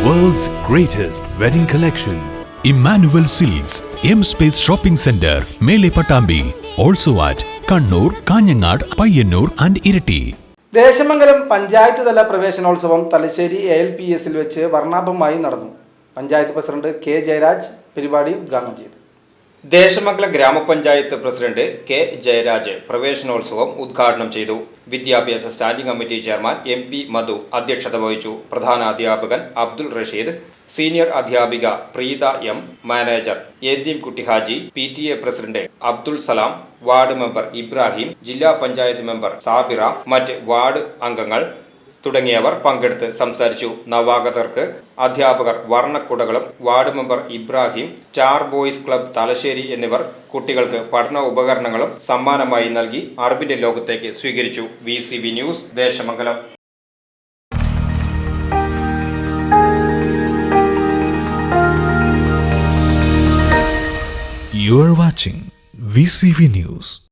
greatest wedding collection. Emmanuel silks M space shopping centre Mele Pattambi also at Kannur Kanhangad Payyanur and Iritty Desamangalam panchayat തല പ്രവേശനോത്സവം Thalassery A L P എസിൽ വെച്ച് വർണാഭമായി നടന്നു. Panchayat president K Jayaraj പരിപാടി ഉദ്ഘാടനം ചെയ്തു. ദേശമംഗലം ഗ്രാമപഞ്ചായത്ത് പ്രസിഡന്റ് കെ ജയരാജ് പ്രവേശനോത്സവം ഉദ്ഘാടനം ചെയ്തു. വിദ്യാഭ്യാസ standing committee chairman M P Madhu അധ്യക്ഷത വഹിച്ചു. പ്രധാന അധ്യാപകൻ അബ്ദുൾ റഷീദ് സീനിയർ അധ്യാപിക Preetha M manager എദ്ദീം Kuttihaji P T A president Abdul Salam ward member Ibrahim ജില്ലാ പഞ്ചായത്ത് മെമ്പർ സാബിറ മറ്റ് വാർഡ് അംഗങ്ങൾ തുടങ്ങിയവർ പങ്കെടുത്ത് സംസാരിച്ചു. നവാഗതർക്ക് അധ്യാപകർ വർണക്കുടകളും ward member Ibrahim star boys club Thalassery എന്നിവർ കുട്ടികൾക്ക് പഠന ഉപകരണങ്ങളും സമ്മാനമായി നൽകി അറിവിന്റെ ലോകത്തേക്ക് സ്വീകരിച്ചു. V news Desamangalam. V C V news